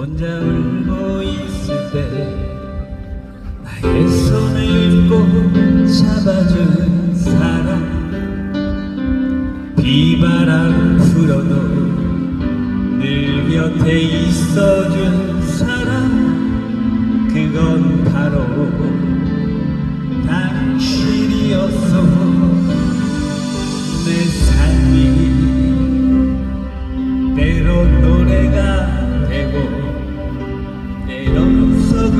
혼자 울고 있을 때 나의 손을 꼭 잡아준 사람. 비바람 불어도 늘 곁에 있어준 사람. 그건 바로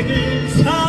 i'm Vegas.